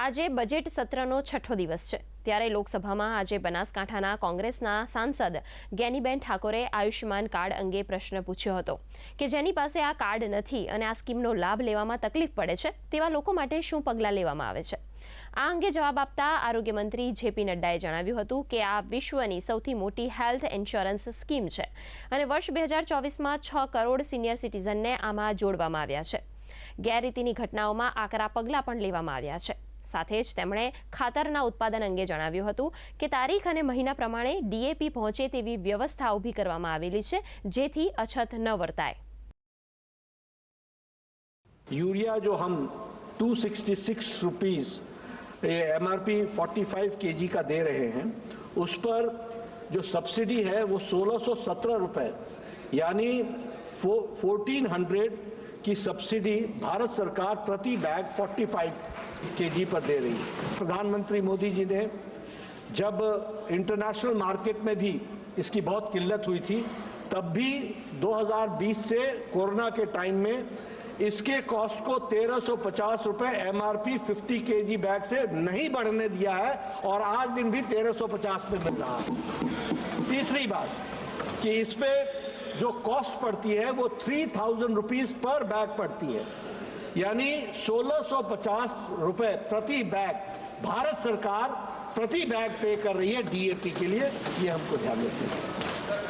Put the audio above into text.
આજે બજેટ સત્રનો છઠ્ઠો દિવસ છે ત્યારે લોકસભામાં આજે બનાસકાંઠાના કોંગ્રેસના સાંસદ ગેનીબેન ઠાકોરે આયુષ્યમાન કાર્ડ અંગે પ્રશ્ન પૂછ્યો હતો કે જેની પાસે આ કાર્ડ નથી અને આ સ્કીમનો લાભ લેવામાં તકલીફ પડે છે તેવા લોકો માટે શું પગલાં લેવામાં આવે છે આ અંગે જવાબ આપતા આરોગ્યમંત્રી જેપી નડ્ડાએ જણાવ્યું હતું કે આ વિશ્વની સૌથી મોટી હેલ્થ ઇન્સ્યોરન્સ સ્કીમ છે અને વર્ષ બે હજાર ચોવીસમાં છ કરોડ સિનિયર સિટીઝનને આમાં જોડવામાં આવ્યા છે ગેરરીતિની ઘટનાઓમાં આકરા પગલાં પણ લેવામાં આવ્યા છે સાથે જ તેમણે ખાતરના ઉત્પાદન અંગે જણાવ્યું હતું કે તારીખ અને મહિના પ્રમાણે ડીએપી પહોંચે તેવી વ્યવસ્થા ઉભી કરવામાં આવેલી છે જેથી અછત ન વર્તાય. યુરિયા જો હમ 266 રૂપિયા એ એમઆરપી 45 કિલો કેજી કા دے રહે હૈ ઉસ પર જો સબસિડી હે વો 1617 રૂપિયા યાની વો 1400 की सब्सिडी भारत सरकार प्रति बैग 45 केजी पर दे रही है प्रधानमंत्री मोदी जी ने जब इंटरनेशनल मार्केट में भी इसकी बहुत किल्लत हुई थी तब भी 2020 से कोरोना के टाइम में इसके कॉस्ट को तेरह सौ पचास रुपये एम आर पी फिफ्टी के जी बैग से नहीं बढ़ने दिया है और आज दिन भी तेरह सौ पचास में मिल रहा है तीसरी बात कि इसमें जो कॉस्ट पड़ती है वो three thousand rupees per bag पड़ती है यानी सोलह सौ पचास रुपए प्रति बैग भारत सरकार प्रति बैग पे कर रही है डीएपी के लिए ये हमको ध्यान रखना